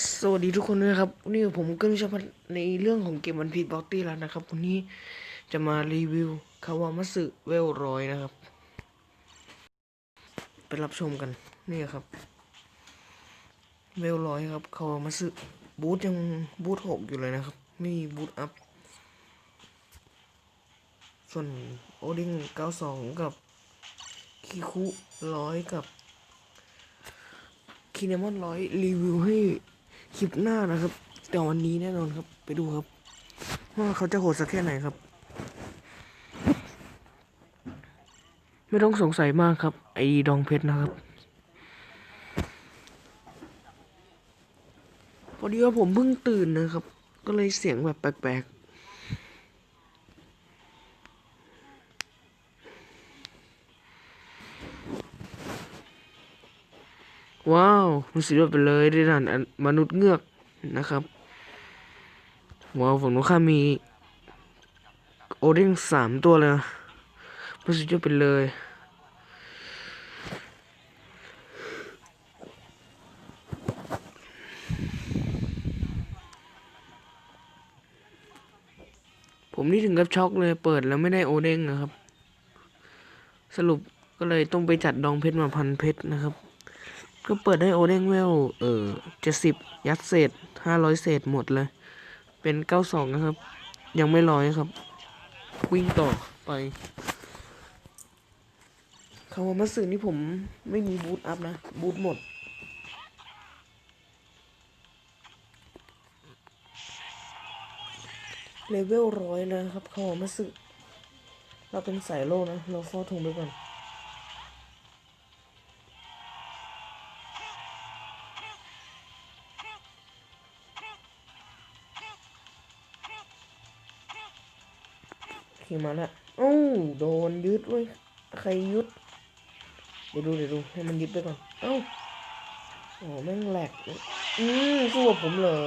สวัสดีทุกคนด้วยครับวันนี้ผมก็รู้จะมาในเรื่องของเกมวันพี e บ็อกตี้แล้วนะครับวันนี้จะมารีวิวคาวามัสึเวลร้อยนะครับ ไปรับชมกันนี่ครับเวลร้อยครับคาวามัสึบูทยังบูทหกอยู่เลยนะครับ ไม่มีบูทอัพ ส่วนโอดิงเก้าสองกับคิคุร้อยกับคีเนมอนร้อยรีวิวให้ คลิปหน้านะครับ แต่วันนี้แน่นอนครับ ไปดูครับ ว่าเขาจะโหดสักแค่ไหนครับ ไม่ต้องสงสัยมากครับ ไอดีดองเพชรนะครับพอดีว่าผมเพิ่งตื่นนะครับ ก็เลยเสียงแบบแปลก ว้าวมันสุดยอดไปเลยได้ด่านอันมนุษย์เงือกนะครับว้าวผมรู้ค่ามี โอเด้งสามตัวเลยนะมันสุดยอดไปเลยผมนี่ถึงกับช็อกเลยเปิดแล้วไม่ได้โอเด้งนะครับ สรุปก็เลยต้องไปจัดดองเพชรมาพันเพชรนะครับ ก็เปิดได้โอเด้งเวล เออเจ็ดสิบยัดเศษห้าร้อยเศษหมดเลย เป็นเก้าสองนะครับ ยังไม่ร้อยครับ วิ่งต่อไปคำว่ามาสื่อนี่ผมไม่มีบูทอัพนะ บูทหมด เลเวลร้อยนะครับคำว่ามาสื่อเราเป็นสายโลนะ เราเฝ้าทงไปก่อน มาแล้วโอ้าโดนยึดเว้ยใครยึดเดี๋ยวดูเดี๋ยวดูให้มันยึดไปก่อนเอ้าโอ้แม่งแหลกอืมสู้กับผมเหรอ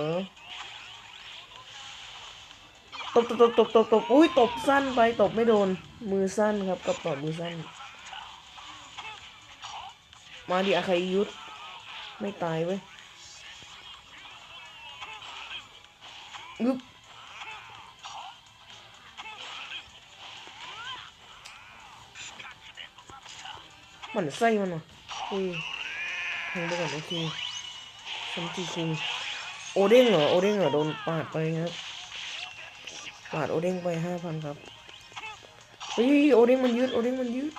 ตบตบตบตบตบตบอุ้ยตบสั้นไปตบไม่โดน มือสั้นครับกับต่อมือสั้น มาดิอาใครยุดไม่ตายเว้ยงึบ หมันไส้มันอะอุ้ยแทงไปก่อนโอเคซัมจีคุงโอเด้งเหรอโอเด้งเหรอโดนปาดไปครับปาดโอเด้งไปห้าพันครับเฮ้ยโอเด้งมันยืดโอเด้งมันยืด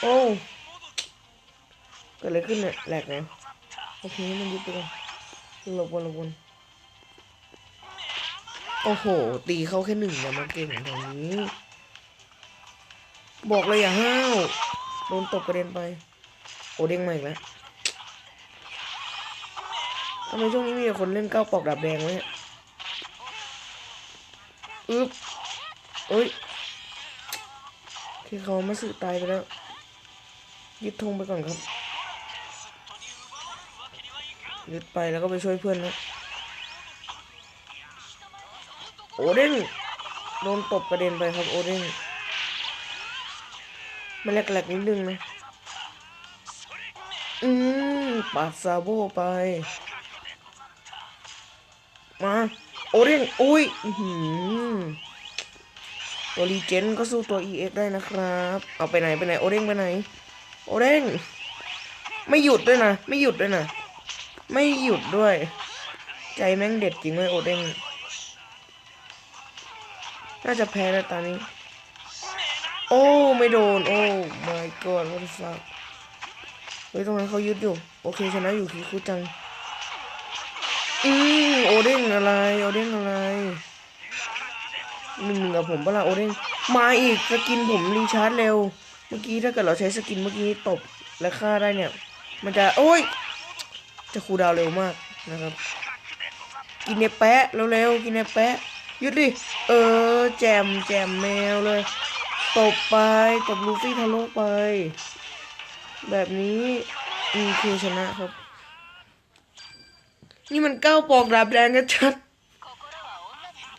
โอ้เกิดอะไรขึ้นเนี่ยแหลกเหรอโอเคมันยืดไปก่อนหลบวนหลบวนโอ้โห ตีเขาแค่หนึ่งอย่ามาเก่งอย่างนี้ บอกเลยอย่าห้าว ดนตบกระเด็นไป โอเด้งมาอีกแล้วทำไมช่วงนี้มีแต่คนเล่นก้าวปอกดาบแดงวะเนี่ยอึ๊บเอ้ยที่เขามาสื่อตายไปแล้ว ยึดธงไปก่อนครับ ยึดไปแล้วก็ไปช่วยเพื่อนนะ โอเด้งโดนตบกระเด็นไปครับโอเด้ง มันแหลกๆนิดนึงนะ อืมปาดซาโบไป มา โอเด้งอุ้ยหตัวรีเจนก็สู้ตัว EX ได้นะครับ เอาไปไหนไปไหน โอเด้งไปไหน โอเด้งไม่หยุดด้วยนะ ไม่หยุดด้วยนะ ไม่หยุดด้วย ใจแม่งเด็ดจริงเลยโอเด้งน่าจะแพ้แล้วตอนนี้ โอ้ ไม่โดน โอ้ my god what the fuck เฮ้ย ตรงนั้นเขายึดอยู่ โอเค ชนะอยู่คีคุจัง อืมโอเด้งอะไร โอเด้งอะไรหนึ่งหนึ่งกับผมเปล่าโอเด้งมาอีก สกินผมรีชาร์จเร็ว เมื่อกี้ถ้าเกิดเราใช้สกินเมื่อกี้ตบและฆ่าได้เนี่ย มันจะ โอ้ย จะคูดาวเร็วมากนะครับ กินเนแปะเร็วๆ กินเนแปะยึดดิ เออ แจมแจมแมวเลย ตบไปตบลูฟี่ทะลุไป แบบนี้มีเคชนะครับ นี่มันก้าวปอกดาบแดงกันชัด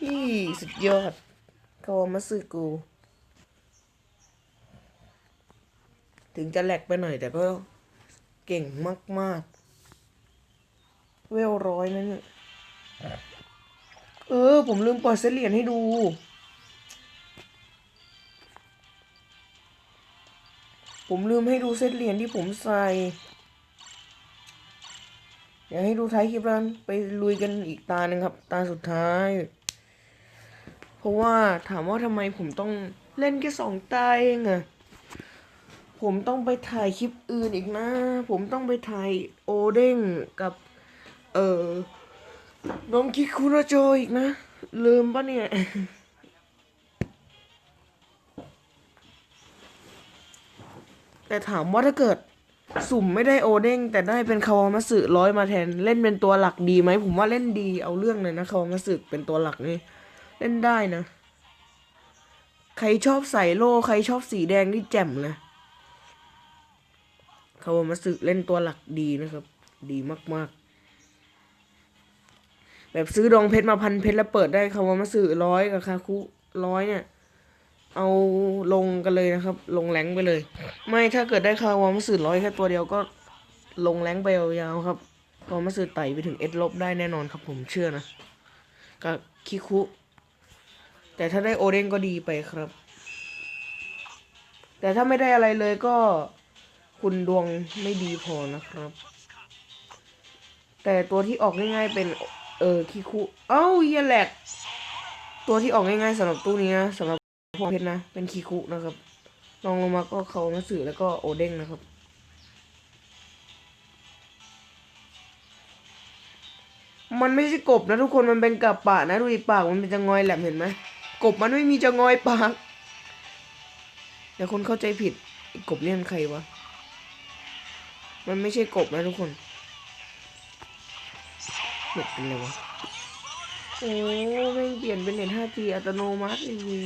นี่สุดยอดคาวามาสึกู ถึงจะแหลกไปหน่อยแต่ก็เก่งมาก ๆ เวลร้อยนั่นเนี่ยเออ ผมลืมเปิดเซเหรียญให้ดู ผมลืมให้ดูเซตเหรียญที่ผมใส่ เดี๋ยวให้ดูท้ายคลิปแล้วไปลุยกันอีกตาหนึ่งครับ ตาสุดท้าย เพราะว่าถามว่าทำไมผมต้องเล่นแค่สองตาเองอะผมต้องไปถ่ายคลิปอื่นอีกนะ ผมต้องไปถ่ายโอเด้งกับ เออน้องคิคุระโจอีกนะ ลืมปะเนี่ย แต่ถามว่าถ้าเกิดสุ่มไม่ได้โอเด้งแต่ได้เป็นคาวามาสึร้อยมาแทน เล่นเป็นตัวหลักดีไหมผมว่าเล่นดีเอาเรื่องเลยนะคาวามาสึเป็นตัวหลักนี่เล่นได้นะ ใครชอบใส่โล่ใครชอบสีแดงนี่แจ่มเลยคาวามาสึเล่นตัวหลักดีนะครับ ดีมากๆ แบบซื้อดองเพชรมาพันเพชรแล้วเปิดได้คาวามาสึร้อยกับคาคุร้อยเนี่ย เอาลงกันเลยนะครับ ลงแรงไปเลย ไม่ถ้าเกิดได้คาวามาสึร้อยแค่ตัวเดียวก็ลงแรงไปยาวๆครับคาวามาสึไต่ไปถึงเอสลบได้แน่นอนครับ ผมเชื่อนะกับคิคุ แต่ถ้าได้โอเด้งก็ดีไปครับ แต่ถ้าไม่ได้อะไรเลยก็คุณดวงไม่ดีพอนะครับ แต่ตัวที่ออกง่ายๆเป็นเออคิคุ เอ้าเยแหลกตัวที่ออกง่ายๆสำหรับตู้นี้นะสำหรับ พวกเพชรนะ เป็นคิคุนะครับลองลงมาก็เขามาสื่อแล้วก็โอเด้งนะครับ มันไม่ใช่กบนะทุกคนมันเป็นกับปะนะดูดิปากมันเป็นจะงอยแหลมเห็นไหมกบมันไม่มีจะงอยปากเดี๋ยวคนเข้าใจผิดกบเนี่ยนใครวะมันไม่ใช่กบนะทุกคนเน็ตเป็นไรวะโอ้แม่งเปลี่ยนเป็นเน็ต 5G อัตโนมัติเลย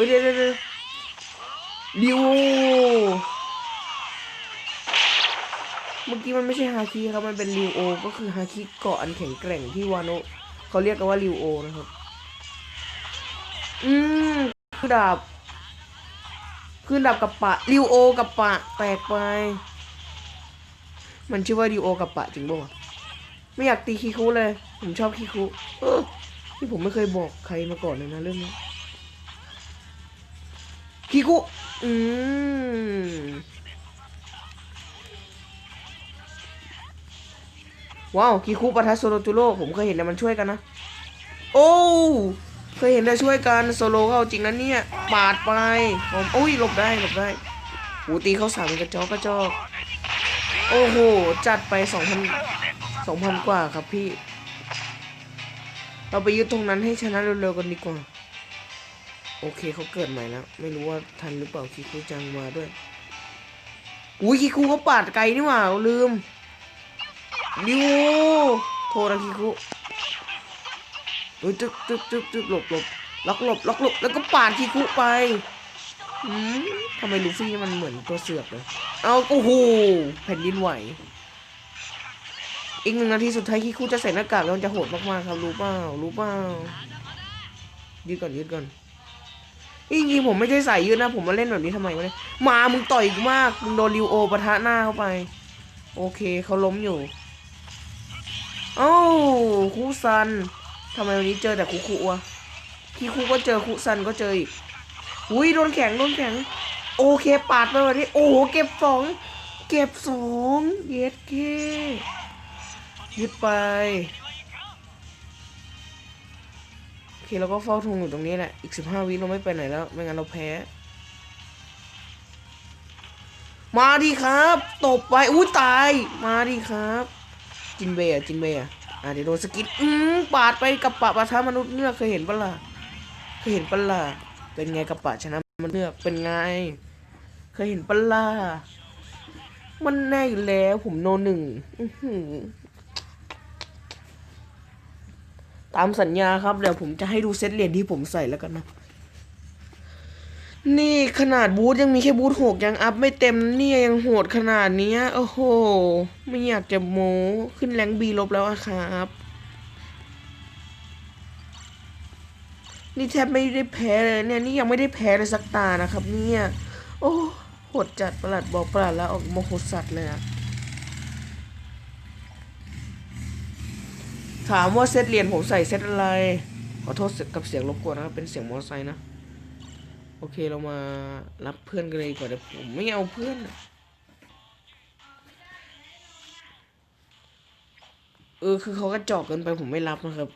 ฮ้ยเดี๋ยวเดี๋ยวดิวเมื่อกี้มันไม่ใช่ฮาคิครับ มันเป็นริวโอ ก็คือฮาคิเกาะอันแข็งแกร่งที่วานะเขาเรียกกันว่าริวโอนะครับ อืมคือดาบคือดาบกับปะริวโอกับปะแตกไป มันชื่อว่าริวโอกับปะจริงป่ะไม่อยากตีคิคุเลย ผมชอบคิคุเออที่ผมไม่เคยบอกใครมาก่อนเลยนะเรื่องนี้ คิคุอืมว้าวคิคุปะทะโซโลจูโร่ผมเคยเห็นแต่มันช่วยกันนะ โอ้เคยเห็นแต่ช่วยกันโซโลก็เอาจริงนะเนี่ยปาดไปผมอุ้ยหลบได้หลบได้หูตีเขาสามกระจอกกระจอกโอ้โห จัดไปสองพันสองพันกว่าครับพี่ เราไปยึดตรงนั้นให้ชนะเร็วๆกันดีกว่า โอเคเขาเกิดใหม่แล้ว ไม่รู้ว่าทันหรือเปล่าคิคุจังมาด้วย อุ้ยคิคุเขาปาดไกลนี่หว่าลืมดิวโทรนะคิคุเฮ้ยจึ๊บจึ๊บจึ๊บจึ๊บหลบหลบล็อกหลบล็อกหลบแล้วก็ปาดคิคุไปอืมทำไมลูฟี่มันเหมือนตัวเสือกเลย เอาโอ้โหแผ่นดินไหว อีกหนึ่งนาทีสุดท้ายคิคุจะใส่หน้ากากแล้วมันจะโหดมากๆครับรู้เปล่ารู้เปล่ายืดก่อนยืดก่อน จริงๆผมไม่ใช่ใส่ยืดนะ ผมมาเล่นแบบนี้ทำไมวะเนี่ยมา มึงต่อยกูมาก มึงโดนริวโอปะทะหน้าเข้าไป โอเคเขาล้มอยู่โอ้คุซันทำไมวันนี้เจอแต่คุคุวะคีคุก็เจอคุซันก็เจออีกอุ้ยโดนแข็งโดนแข็ง โอเคปาดไปวันนี้ โอ้โหเก็บสองเก็บสองเย็ดเคยึดไป คเราก็เฝ้าธงอยู่ตรงนี้แหละ อีกสิบห้าวิเราไม่ไปไหนแล้ว ไม่งั้นเราแพ้ มาดิครับ ตบไป อุ้ยตาย มาดิครับ จินเบย์อะจินเบย์อะอะเดี๋ยวโดนสกิดอืมปาดไปกับปะปะทะมนุษย์เงือกเคยเห็นปะล่ะเคยเห็นปะล่ะเป็นไงกับปะชนะมนุษย์เงือกเป็นไง เคยเห็นปะล่ะมันแน่อยู่แล้วผมโนหนึ่งอือหือ ตามสัญญาครับ เดี๋ยวผมจะให้ดูเซตเหรียญที่ผมใส่แล้วกันนะ นี่ขนาดบูธยังมีแค่บูธหกยังอัพไม่เต็มเนี่ยยังโหดขนาดนี้โอ้โห ไม่อยากจะโม้ขึ้นแรงบีลบแล้วอะครับ นี่แทบไม่ได้แพ้เลยเนี่ยนี่ยังไม่ได้แพ้เลยสักตานะครับ เนี่ย โอ้โหดจัดประหลัดบอกประหลัดแล้วออกโมโหสัตว์เลยอะ ถามว่าเซตเหรียญผมใส่เซตอะไร ขอโทษกับเสียงรบกวนนะครับ เป็นเสียงมอเตอร์ไซค์นะ โอเคเรามารับเพื่อนกันเลยกว่าเดี๋ยวผมไม่เอาเพื่อนเออคือเขาก็จอกเกินไปผมไม่รับนะครับ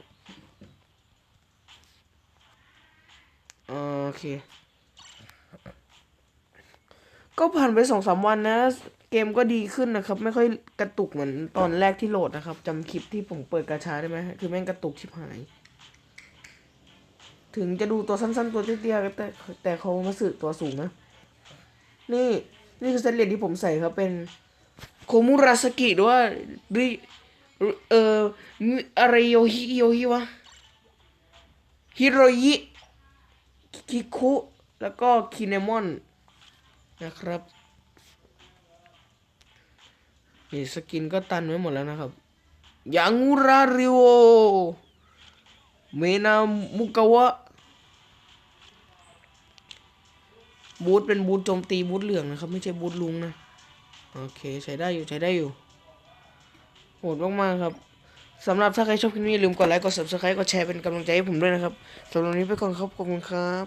โอเค ก็ผ่านไปสองสามวันนะ เกมก็ดีขึ้นนะครับ ไม่ค่อยกระตุกเหมือนตอนแรกที่โหลดนะครับจำคลิปที่ผมเปิดกระชาได้ไหมคือแม่งกระตุกชิบหาย ถึงจะดูตัวสั้นๆ ตัวเตี้ยๆแต่แต่เขามาสื่อตัวสูงนะ นี่นี่คือเซตเหรียที่ผมใส่ครับเป็นโคมุราสกิหรือว่าริเอ่ออะไรโยฮิโยฮิวะฮิโรยิคิคุแล้วก็คิเนมอนนะครับ นี่สกินก็ตันไว้หมดแล้วนะครับยังุราริโอเมนามุกาวะบูธเป็นบูธโจมตีบูธเหลืองนะครับ ไม่ใช่บูธลุงนะ โอเคใช้ได้อยู่ใช้ได้อยู่โหดมากๆครับสำหรับถ้าใครชอบคลิปนี้อย่าลืมกดไลค์กด subscribe กดแชร์เป็นกำลังใจให้ผมด้วยนะครับสำหรับวันนี้ไปก่อนครับขอบคุณครับ